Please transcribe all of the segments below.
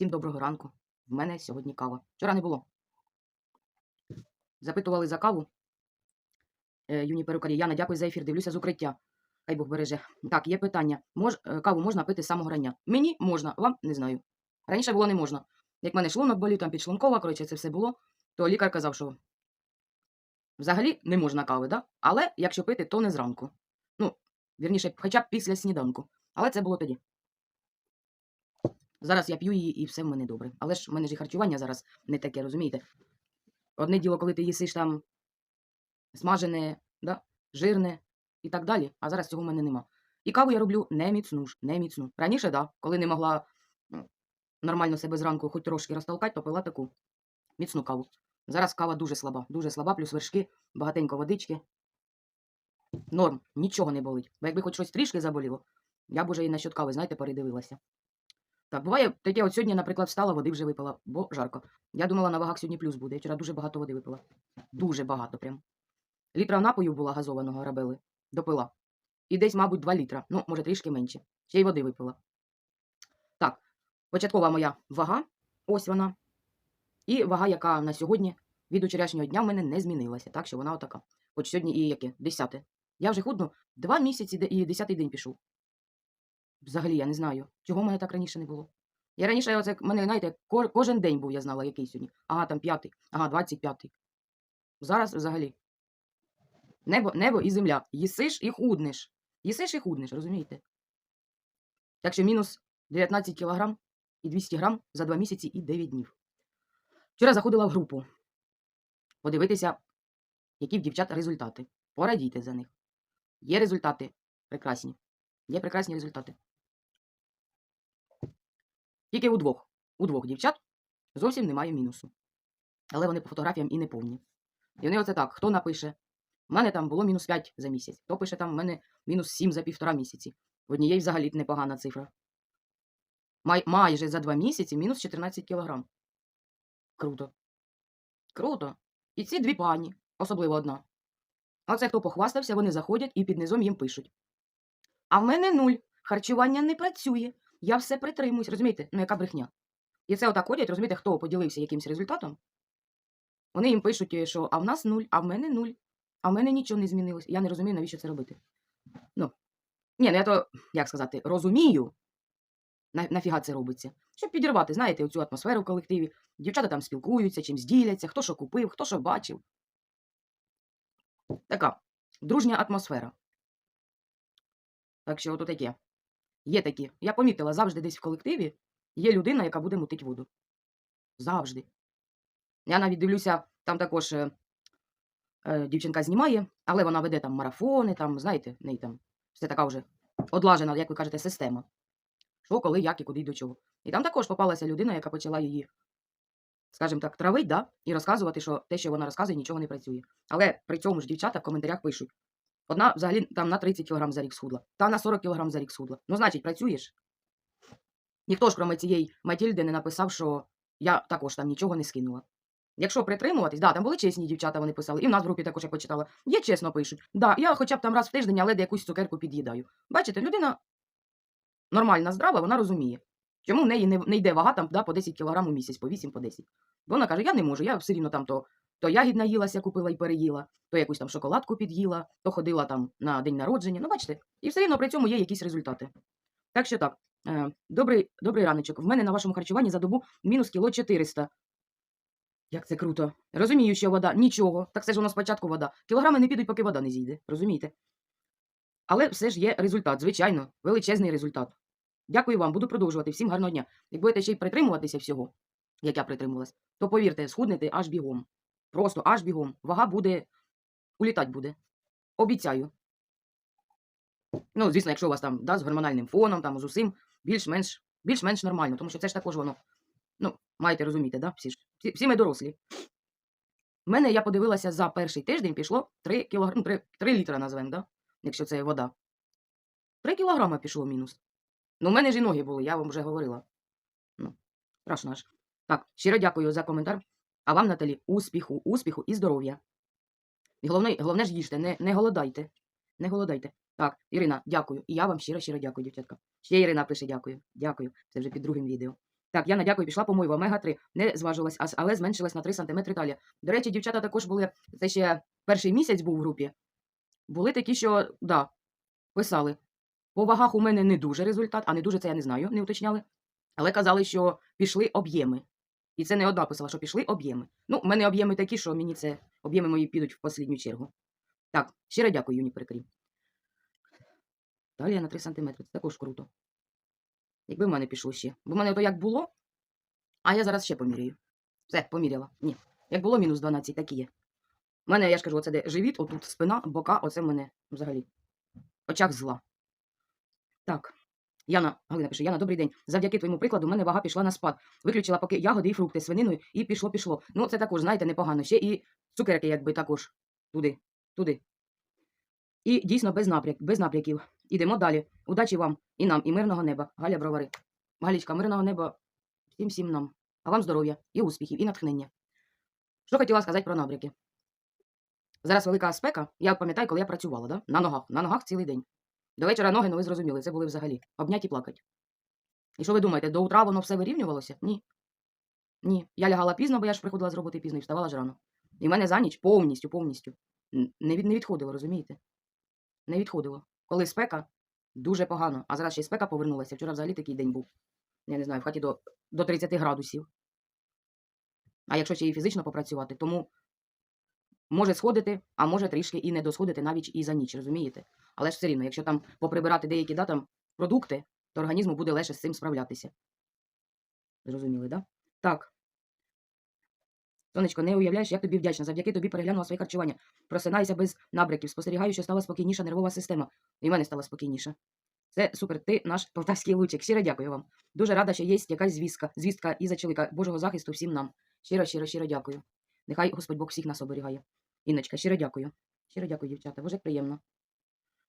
Всім доброго ранку. В мене сьогодні кава. Вчора не було. Запитували за каву. Е, перукарі. Яна, дякую за ефір. Дивлюся з укриття. Хай Бог береже. Так, є питання. Мож, е, каву можна пити з самого рання? Мені можна, вам не знаю. Раніше було не можна. Як мене шлунок болів, там підшлункова, коротше, це все було, то лікар казав, що взагалі не можна кави, да? але якщо пити, то не зранку. Ну, вірніше, хоча б після сніданку. Але це було тоді. Зараз я п'ю її і все в мене добре. Але ж в мене ж і харчування зараз не таке, розумієте? Одне діло, коли ти їсиш там смажене, да? жирне і так далі, а зараз цього в мене нема. І каву я роблю не міцну ж, не міцну. Раніше, да, коли не могла ну, нормально себе зранку хоч трошки розтолкати, то пила таку міцну каву. Зараз кава дуже слаба, дуже слаба, плюс вершки, багатенько водички. Норм, нічого не болить. Бо якби хоч щось трішки заболіло, я б уже і насчет кави, знаєте, передивилася. Так, буває таке, от сьогодні, наприклад, встала, води вже випила, бо жарко. Я думала, на вагах сьогодні плюс буде. Я вчора дуже багато води випила. Дуже багато прям. Літра напою була газованого рабели, допила. І десь, мабуть, 2 літра. Ну, може, трішки менше. Ще й води випила. Так, початкова моя вага, ось вона. І вага, яка на сьогодні від вчорашнього дня в мене не змінилася. Так що вона отака. Хоч сьогодні і яке? Десяте. Я вже худну два місяці і десятий день пішов. Взагалі, я не знаю, чого в мене так раніше не було. Я раніше, оце, мене, знаєте, кожен день був, я знала, який сьогодні. Ага, там п'ятий, ага, двадцять п'ятий. Зараз взагалі. Небо, небо і земля. Їсиш і худнеш. Їсиш і худнеш, розумієте? Так що мінус 19 кілограм і 200 грам за 2 місяці і 9 днів. Вчора заходила в групу подивитися, які в дівчат результати. Порадійте за них. Є результати прекрасні. Є прекрасні результати. Тільки у двох. У двох дівчат зовсім немає мінусу. Але вони по фотографіям і не повні. І вони оце так, хто напише, в мене там було мінус 5 за місяць, хто пише там, в мене мінус 7 за півтора місяці. В однієї взагалі непогана цифра. Май, майже за два місяці мінус 14 кілограм. Круто. Круто. І ці дві пані, особливо одна. А це хто похвастався, вони заходять і під низом їм пишуть. А в мене нуль. Харчування не працює. Я все притримуюсь. Розумієте? Ну, яка брехня. І це отак ходять, розумієте, хто поділився якимось результатом. Вони їм пишуть, е, що а в нас нуль, а в мене нуль, а в мене нічого не змінилось. Я не розумію, навіщо це робити. Ну, ні, ну я то, як сказати, розумію, на, нафіга це робиться. Щоб підірвати, знаєте, оцю атмосферу в колективі. Дівчата там спілкуються, чимсь діляться, хто що купив, хто що бачив. Така дружня атмосфера. Так що ото таке. Є такі. Я помітила, завжди десь в колективі є людина, яка буде мутить воду. Завжди. Я навіть дивлюся, там також е, е, дівчинка знімає, але вона веде там марафони, там, знаєте, неї там все така вже одлажена, як ви кажете, система. Що, коли, як і куди і до чого. І там також попалася людина, яка почала її, скажімо так, травить, да? і розказувати, що те, що вона розказує, нічого не працює. Але при цьому ж дівчата в коментарях пишуть: одна взагалі там на 30 кг за рік схудла, та на 40 кг за рік схудла. Ну, значить, працюєш. Ніхто ж, крім цієї Матільди, не написав, що я також там нічого не скинула. Якщо притримуватись, да, там були чесні дівчата, вони писали, і в нас в групі також я почитала. Є чесно пишуть. Да, я хоча б там раз в тиждень, але де якусь цукерку під'їдаю. Бачите, людина нормальна, здрава, вона розуміє. Чому в неї не, не йде вага там да, по 10 кг у місяць, по 8, по 10. Бо вона каже, я не можу, я все рівно там то, то ягід наїлася, купила і переїла, то якусь там шоколадку під'їла, то ходила там на день народження. Ну, бачите, і все рівно при цьому є якісь результати. Так що так, е, добрий, добрий раночок. В мене на вашому харчуванні за добу мінус кіло 400. Як це круто. Розумію, що вода нічого. Так це ж воно спочатку вода. Кілограми не підуть, поки вода не зійде. Розумієте? Але все ж є результат, звичайно, величезний результат. Дякую вам, буду продовжувати. Всім гарного дня. Як будете ще й притримуватися всього, як я притримувалась, то повірте, схуднете аж бігом. Просто аж бігом. Вага буде улітати буде. Обіцяю. Ну, звісно, якщо у вас там да, з гормональним фоном, там з усім, більш-менш більш-менш нормально, тому що це ж також воно. Ну, маєте розуміти, да? всі, ж, всі, всі ми дорослі. У мене, я подивилася, за перший тиждень пішло 3 кілограм, ну, 3, 3 літра назвемо, да? якщо це вода. 3 кілограма пішло мінус. Ну, в мене ж і ноги були, я вам вже говорила. Ну, страшно аж. Так, щиро дякую за коментар. А вам, Наталі, успіху, успіху і здоров'я. І головне, головне ж їжте, не, не голодайте. Не голодайте. Так, Ірина, дякую. І я вам щиро-щиро дякую, дівчатка. Ще Ірина пише дякую. Дякую. Це вже під другим відео. Так, Яна, дякую, пішла помойва. Омега-3. Не зважилась, але зменшилась на 3 см талія. До речі, дівчата також були, це ще перший місяць був в групі. Були такі, що, да, писали. По вагах у мене не дуже результат, а не дуже це я не знаю, не уточняли. Але казали, що пішли об'єми. І це не одна писала, що пішли об'єми. Ну, в мене об'єми такі, що мені це об'єми мої підуть в останню чергу. Так, щиро дякую, Юні Перекрій. Талія на 3 см. Це також круто. Якби в мене пішло ще. Бо в мене то як було, а я зараз ще поміряю. Все, поміряла. Ні. Як було мінус 12, так і є. У мене, я ж кажу, оце де живіт, отут спина, бока, оце в мене взагалі. Очах зла. Так. Яна, Галина пише, Яна, добрий день. Завдяки твоєму прикладу, в мене вага пішла на спад. Виключила поки ягоди і фрукти свининою, і пішло, пішло. Ну, це також, знаєте, непогано. Ще і цукерки, якби також. Туди, туди. І дійсно без напряк, без напряків. Ідемо далі. Удачі вам і нам, і мирного неба. Галя Бровари. Галічка, мирного неба всім всім нам. А вам здоров'я, і успіхів, і натхнення. Що хотіла сказати про набряки? Зараз велика спека. Я пам'ятаю, коли я працювала, да? на ногах. На ногах цілий день. До вечора ноги, ну ви зрозуміли, це були взагалі обняті плакать. І що ви думаєте, до утра воно все вирівнювалося? Ні. Ні. Я лягала пізно, бо я ж приходила з роботи пізно і вставала ж рано. І в мене за ніч повністю, повністю не, від, не відходило, розумієте? Не відходило. Коли спека, дуже погано. А зараз ще й спека повернулася. Вчора взагалі такий день був. Я не знаю, в хаті до, до 30 градусів. А якщо ще і фізично попрацювати, тому може сходити, а може трішки і не досходити навіть і за ніч, розумієте? Але ж все рівно, якщо там поприбирати деякі да, там, продукти, то організму буде легше з цим справлятися. Зрозуміли, да? Так. Сонечко, не уявляєш, як тобі вдячна. Завдяки тобі переглянула своє харчування. Просинаюся без набряків. Спостерігаю, що стала спокійніша нервова система. І в мене стала спокійніша. Це супер. Ти наш полтавський лучик. Щиро дякую вам. Дуже рада, що є якась звістка, звістка і за чоловіка. Божого захисту всім нам. Щиро, щиро, щиро дякую. Нехай Господь Бог всіх нас оберігає. Інночка, щиро дякую. Щиро дякую, дівчата. Боже, як приємно.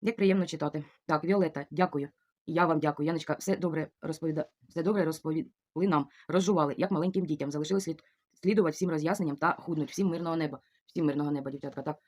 Як приємно читати. Так, Віолета, дякую. Я вам дякую. Яночка, все добре розповіда... все добре розповіли нам, розжували, як маленьким дітям. Залишили слід... слідувати всім роз'ясненням та худнуть. Всім мирного неба. Всім мирного неба, дівчатка. Так.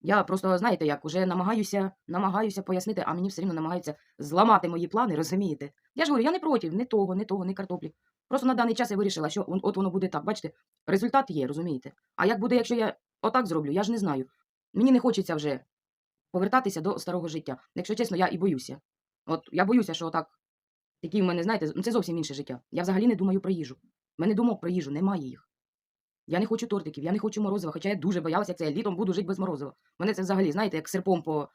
Я просто, знаєте, як уже намагаюся, намагаюся пояснити, а мені все рівно намагаються зламати мої плани, розумієте? Я ж говорю, я не проти, не того, не того, не картоплі. Просто на даний час я вирішила, що от воно буде так. Бачите, результат є, розумієте? А як буде, якщо я отак зроблю, я ж не знаю. Мені не хочеться вже повертатися до старого життя. Якщо чесно, я і боюся. От я боюся, що отак, такі в мене, знаєте, ну це зовсім інше життя. Я взагалі не думаю про їжу. У мене думок про їжу, немає їх. Я не хочу тортиків, я не хочу морозива, хоча я дуже боялася, як це я літом буду жити без морозива. Мене це взагалі, знаєте, як серпом по.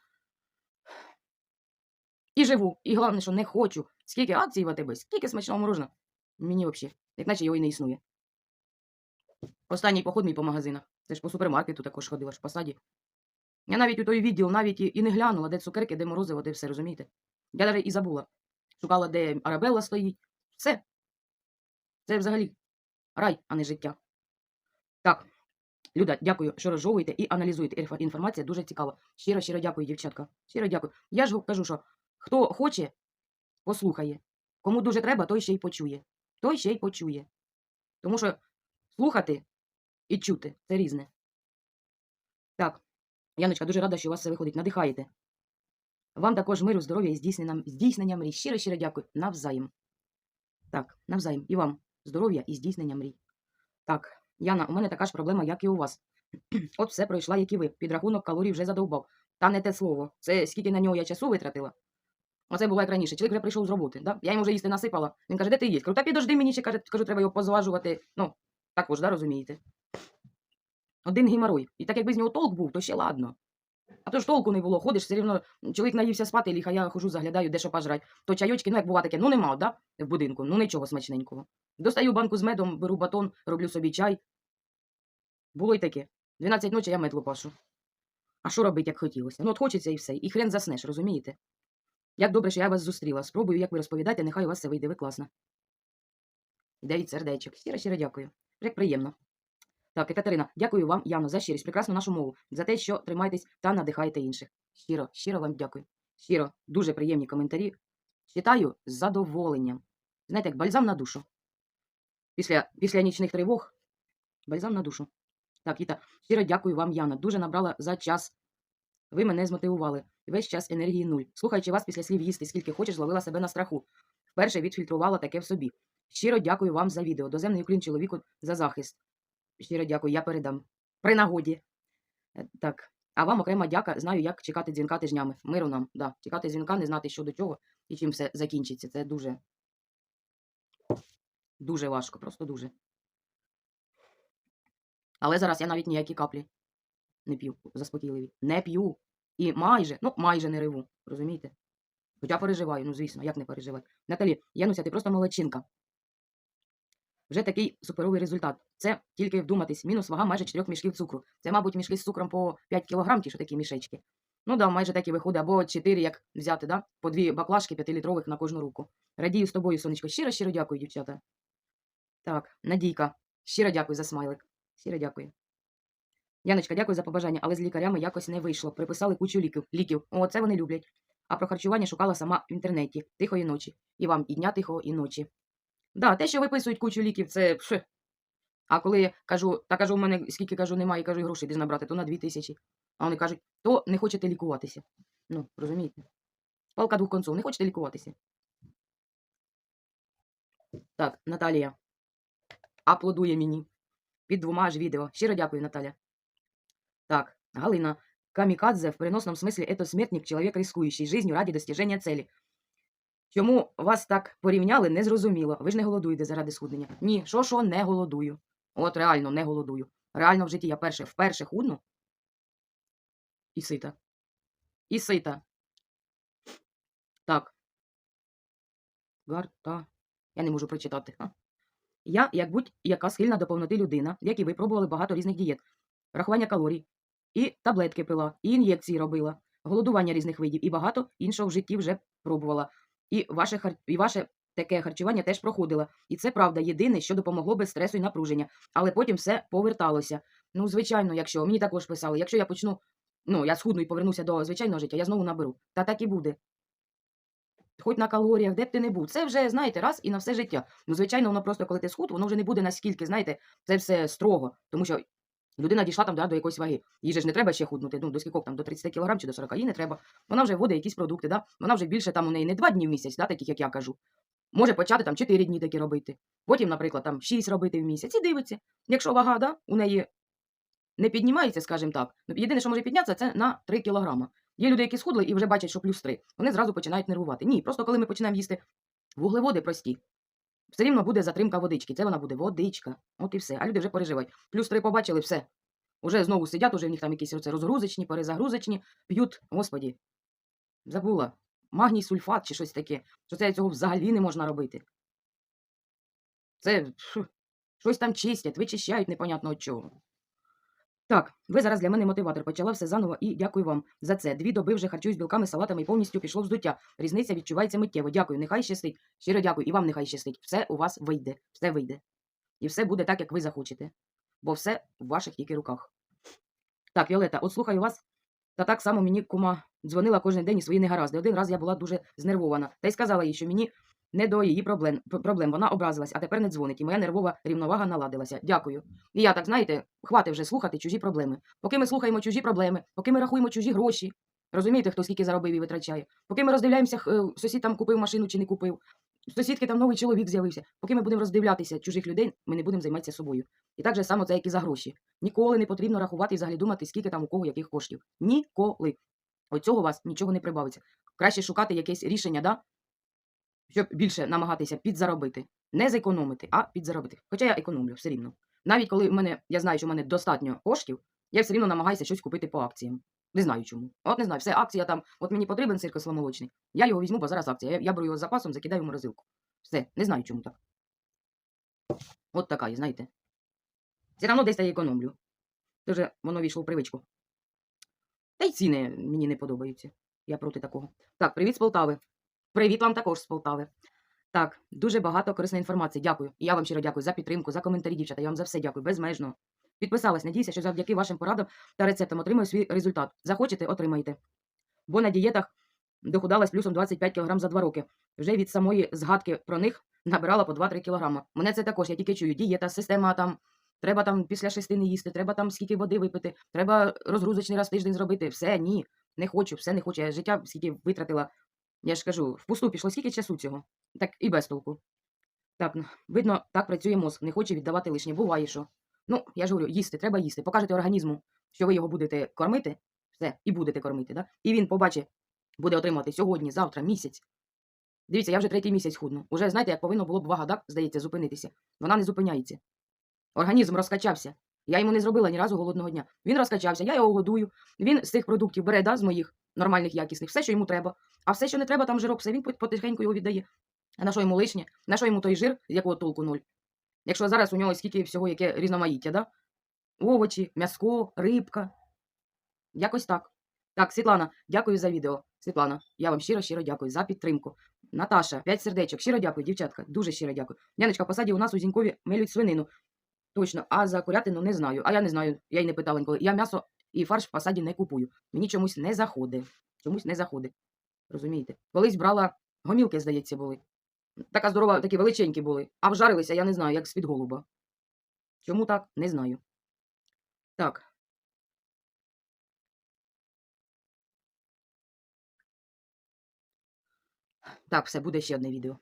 І живу. І головне, що не хочу. Скільки акцій в АТБ, скільки смачного мороженого. Мені взагалі, як наче його і не існує. Останній поход мій по магазинах. Це ж по супермаркету також ходила, ж по саді. Я навіть у той відділ навіть і не глянула, де цукерки, де морозиво, де все, розумієте? Я навіть і забула. Шукала, де Арабелла стоїть. Все. Це взагалі рай, а не життя. Так, Люда, дякую, що розжовуєте і аналізуєте. Інформація дуже цікава. Щиро, щиро дякую, дівчатка. Щиро дякую. Я ж кажу, що хто хоче, послухає. Кому дуже треба, той ще й почує. Той ще й почує. Тому що слухати і чути це різне. Так, Яночка, дуже рада, що у вас все виходить. Надихаєте. Вам також миру, здоров'я і здійснення, здійснення мрій. Щиро, щиро дякую. Навзаєм. Так, навзаєм. І вам здоров'я і здійснення мрій. Так. Яна, у мене така ж проблема, як і у вас. От все пройшла, як і ви. Підрахунок калорій вже задовбав. Та не те слово. Це скільки на нього я часу витратила. Оце було як раніше. Чоловік вже прийшов з роботи. Да? Я йому вже їсти насипала. Він каже, де ти їсть? Кажу, та підожди мені ще каже, кажу, треба його позважувати. Ну, також, да, розумієте. Один геморой. І так якби з нього толк був, то ще ладно. А то ж толку не було. Ходиш, все рівно чоловік наївся спати, ліха, я хожу, заглядаю, де що пожрать. То чайочки, ну як бува таке, ну нема, да? В будинку, ну нічого смачненького. Достаю банку з медом, беру батон, роблю собі чай. Було й таке. 12 ночі я мед лопашу. А що робить, як хотілося? Ну, от хочеться і все. І хрен заснеш, розумієте? Як добре, що я вас зустріла. Спробую, як ви розповідаєте, нехай у вас все вийде, ви класно. Ідеї сердечок. Щиро, щиро дякую. Як приємно. Так, Екатерина, дякую вам, Яно, за щирість, прекрасну нашу мову, за те, що тримаєтесь та надихаєте інших. Щиро, щиро вам дякую. Щиро, дуже приємні коментарі. Читаю з задоволенням. Знаєте, як бальзам на душу. Після, після нічних тривог бальзам на душу. Так, Віта, щиро дякую вам, Яна. Дуже набрала за час. Ви мене змотивували. Весь час енергії нуль. Слухаючи вас після слів їсти, скільки хочеш, зловила себе на страху. Вперше відфільтрувала таке в собі. Щиро дякую вам за відео. Доземний уклін чоловіку за захист. Щиро дякую, я передам. При нагоді. Е, Так. А вам окрема дяка. Знаю, як чекати дзвінка тижнями. Миру нам, да. Чекати дзвінка, не знати, що до чого і чим все закінчиться. Це дуже. Дуже важко, просто дуже. Але зараз я навіть ніякі каплі не п'ю, заспокійливі. Не п'ю. І майже, ну майже не реву. Розумієте? Хоча переживаю, ну звісно, як не переживати. Наталі, Януся, ти просто молодчинка. Вже такий суперовий результат. Це тільки вдуматись. Мінус вага майже 4 мішків цукру. Це, мабуть, мішки з цукром по 5 кг, ті, що такі мішечки. Ну да, майже так і виходить. Або 4, як взяти, да? по дві баклажки 5-літрових на кожну руку. Радію з тобою, сонечко. Щиро, щиро дякую, дівчата. Так, Надійка. Щиро дякую за смайлик. Щиро дякую. Яночка, дякую за побажання, але з лікарями якось не вийшло. Приписали кучу ліків. ліків. О, це вони люблять. А про харчування шукала сама в інтернеті. Тихої ночі. І вам і дня тихого, і ночі. Да, те, що виписують кучу ліків, це пш. А коли я кажу, та кажу, у мене скільки кажу, немає, кажу, грошей десь набрати, то на дві тисячі. А вони кажуть, то не хочете лікуватися. Ну, розумієте? Палка двох концов, не хочете лікуватися. Так, Наталія. Аплодує мені. Під двома аж відео. Щиро дякую, Наталя. Так, Галина. Камикадзе в переносном смысле это смертник, человек рискующий жизнью ради достижения цели. Чому вас так порівняли, не зрозуміло. Ви ж не голодуєте заради схуднення. Ні, що що не голодую. От реально не голодую. Реально в житті я перше вперше худну. І сита. І сита. Так. Гарта. Я не можу прочитати. А. Я, як будь-яка схильна до повноти людина, як і ви пробували багато різних дієт, рахування калорій, і таблетки пила, і ін'єкції робила, голодування різних видів, і багато іншого в житті вже пробувала. І ваше, хар... і ваше таке харчування теж проходила. І це правда, єдине, що допомогло без стресу і напруження. Але потім все поверталося. Ну, звичайно, якщо мені також писали, якщо я почну, ну, я схудну і повернуся до звичайного життя, я знову наберу. Та так і буде. Хоч на калоріях, де б ти не був. Це вже, знаєте, раз і на все життя. Ну, звичайно, воно просто, коли ти схуд, воно вже не буде наскільки, знаєте, це все строго. Тому що людина дійшла там да, до якоїсь ваги. Їй же ж не треба ще худнути, ну, до скількох там, до 30 кг чи до 40, їй не треба. Вона вже вводить якісь продукти, да? вона вже більше там у неї не 2 дні в місяць, да, таких, як я кажу. Може почати там 4 дні такі робити. Потім, наприклад, там 6 робити в місяць і дивиться. Якщо вага да, у неї не піднімається, скажімо так, ну, єдине, що може піднятися, це на 3 кілограма. Є люди, які схудли і вже бачать, що плюс 3. Вони зразу починають нервувати. Ні, просто коли ми починаємо їсти вуглеводи прості, все рівно буде затримка водички. Це вона буде водичка. От і все. А люди вже переживають. Плюс три побачили, все. Уже знову сидять, уже в них там якісь оце розгрузочні, перезагрузочні, п'ють, господі. Забула. Магній сульфат чи щось таке. Що це цього взагалі не можна робити. Це фу, щось там чистять, вичищають непонятно від чого. Так, ви зараз для мене мотиватор. Почала все заново і дякую вам за це. Дві доби вже харчуюсь білками, салатами і повністю пішло вздуття. Різниця відчувається миттєво. Дякую, нехай щастить. Щиро дякую, і вам нехай щастить. Все у вас вийде, все вийде. І все буде так, як ви захочете. Бо все в ваших тільки руках. Так, Віолета, от слухаю вас. Та так само мені кума дзвонила кожен день і свої негаразди. Один раз я була дуже знервована. Та й сказала їй, що мені не до її проблем. проблем. Вона образилась, а тепер не дзвонить, і моя нервова рівновага наладилася. Дякую. І я так, знаєте, хвати вже слухати чужі проблеми. Поки ми слухаємо чужі проблеми, поки ми рахуємо чужі гроші. Розумієте, хто скільки заробив і витрачає. Поки ми роздивляємося, е, сусід там купив машину чи не купив. Сусідки там новий чоловік з'явився. Поки ми будемо роздивлятися чужих людей, ми не будемо займатися собою. І так же само це, як і за гроші. Ніколи не потрібно рахувати і взагалі думати, скільки там у кого яких коштів. Ніколи. От цього у вас нічого не прибавиться. Краще шукати якесь рішення, да? Щоб більше намагатися підзаробити. Не зекономити, а підзаробити. Хоча я економлю все рівно. Навіть коли мене, я знаю, що в мене достатньо коштів, я все рівно намагаюся щось купити по акціям. Не знаю чому. От не знаю, все акція там, от мені потрібен сир кисломолочний. Я його візьму, бо зараз акція. Я, я беру його з запасом, закидаю в морозилку. Все, не знаю чому так. От така, і знаєте. Все одно десь я економлю. Дуже воно війшло в привичку. Та й ціни мені не подобаються. Я проти такого. Так, привіт з Полтави. Привіт вам також з Полтави. Так, дуже багато корисної інформації. Дякую. І я вам щиро дякую за підтримку, за коментарі, дівчата. Я вам за все дякую, безмежно. Підписалась, надіюся, що завдяки вашим порадам та рецептам отримаю свій результат. Захочете, отримаєте. Бо на дієтах дохудалась плюсом 25 кг за 2 роки. Вже від самої згадки про них набирала по 2-3 кг. Мене це також, я тільки чую. Дієта, система там. Треба там після шести не їсти, треба там скільки води випити, треба розгрузочний раз тиждень зробити. Все, ні. Не хочу, все не хочу. Я життя скільки витратила. Я ж кажу, впусту пішло скільки часу цього. Так і без толку. Так, видно, так працює мозк, не хоче віддавати лишнє. Буває, що. Ну, я ж говорю, їсти, треба їсти. Покажете організму, що ви його будете кормити, все, і будете кормити, да? і він побачить, буде отримувати сьогодні, завтра, місяць. Дивіться, я вже третій місяць худну. Уже знаєте, як повинно було б вага, да, здається, зупинитися. Вона не зупиняється. Організм розкачався. Я йому не зробила ні разу голодного дня. Він розкачався, я його годую. Він з цих продуктів бере, да, з моїх нормальних, якісних, все, що йому треба. А все, що не треба, там жирок, все він потихеньку його віддає. А на що йому лишнє? На що йому той жир, з якого толку нуль? Якщо зараз у нього скільки всього, яке різноманіття, да? Овочі, м'яско, рибка. Якось так. Так, Світлана, дякую за відео. Світлана, я вам щиро щиро дякую за підтримку. Наташа, п'ять сердечок. Щиро дякую, дівчатка. Дуже щиро дякую. Яночка, в посаді у нас у Зінькові милють свинину. Точно, а за курятину не знаю. А я не знаю, я й не питала ніколи. Я м'ясо і фарш в посаді не купую. Мені чомусь не заходить. Чомусь не заходить. Розумієте? Колись брала гомілки, здається, були. Така здорова, такі величенькі були. А вжарилися, я не знаю, як з-під голуба. Чому так? Не знаю. Так. Так, все, буде ще одне відео.